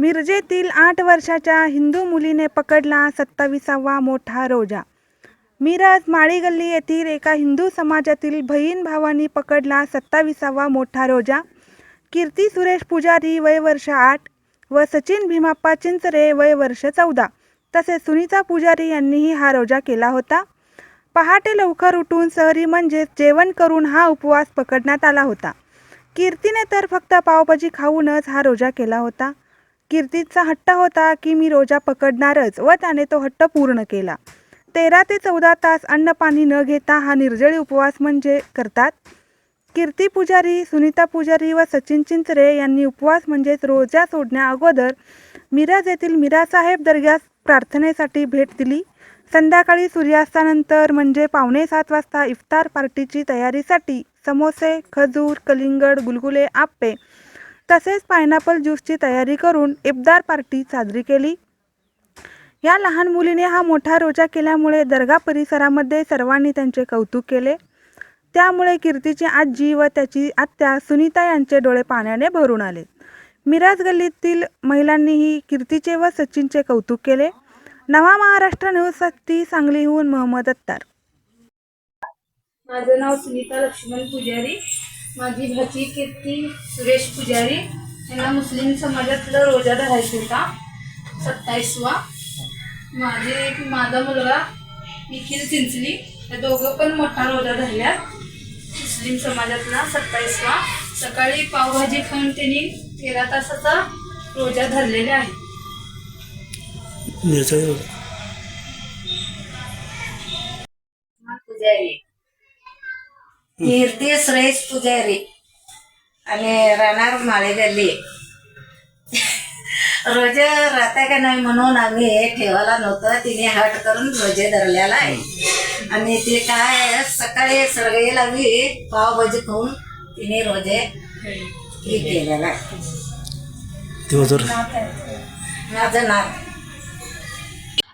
मिरजेतील आठ वर्षाच्या हिंदू मुलीने पकडला सत्ताविसावा मोठा रोजा. मिरज माळीगल्ली येथील एका हिंदू समाजातील बहीण भावांनी पकडला सत्ताविसावा मोठा रोजा. कीर्ती सुरेश पुजारी वय वर्ष आठ व सचिन भीमाप्पा चिंचरे वय वर्ष चौदा. तसेच सुनीता पुजारी यांनीही हा रोजा केला होता. पहाटे लवकर उठून सहरी म्हणजेच जेवण करून हा उपवास पकडण्यात आला होता. कीर्तीने तर फक्त पावभाजी खाऊनच हा रोजा केला होता. कीर्तीचा हट्ट होता की मी रोजा पकडणारच व त्याने तो हट्ट पूर्ण केला. तेरा ते चौदा तास अन्न पाणी न घेता हा निर्जळी उपवास म्हणजे करतात? कीर्ती पुजारी सुनीता पुजारी व सचिन चिंचरे यांनी उपवास म्हणजेच रोजा सोडण्या अगोदर मिराज येथील मिरासाहेब दर्ग्यास प्रार्थनेसाठी भेट दिली. संध्याकाळी सूर्यास्तानंतर म्हणजे पावणे सात वाजता इफ्तार पार्टीची तयारीसाठी समोसे खजूर कलिंगड गुलगुले आप्पे तसेच पायनॅपल ज्यूसची तयारी करून इफ्तार पार्टी साजरी केली. या लहान मुलीने हा मोठा रोजा केल्यामुळे दर्गा परिसरामध्ये सर्वांनी त्यांचे कौतुक केले. त्यामुळे कीर्तीची आजी व त्याची आत्या सुनीता यांचे डोळे पाण्याने भरून आले. मिराज गल्लीतील महिलांनीही कीर्तीचे व सचिनचे कौतुक केले. नवा महाराष्ट्र न्यूजसाठी सांगलीहून मोहम्मद अत्तार. माझं नाव सुनीता लक्ष्मण पुजारी. माझी भाची कीर्ती सुरेश पुजारी. यांना मुस्लिम समाजातलं रोजा धरायचा होता. सत्तावीसवा. माझे माझा मुलगा निखिल चिंचली. या दोघं पण मोठा रोजा धरल्या मुस्लिम समाजातला सत्तावीसवा. सकाळी पावभाजी खाऊन त्यांनी तेरा तासाचा रोजा धरलेला आहे. पुजारी. कीर्ती सुरेश पुजारी आणि राहणार माळेगल्ली रोजे राहता का नाही म्हणून आम्ही हे ठेवायला नव्हतं तिने हट करून रोजे धरलेला आहे आणि ते काय सकाळी सगळेला बी पावभाजी खाऊन तिने रोजे हे केलेला आहे माझं नाव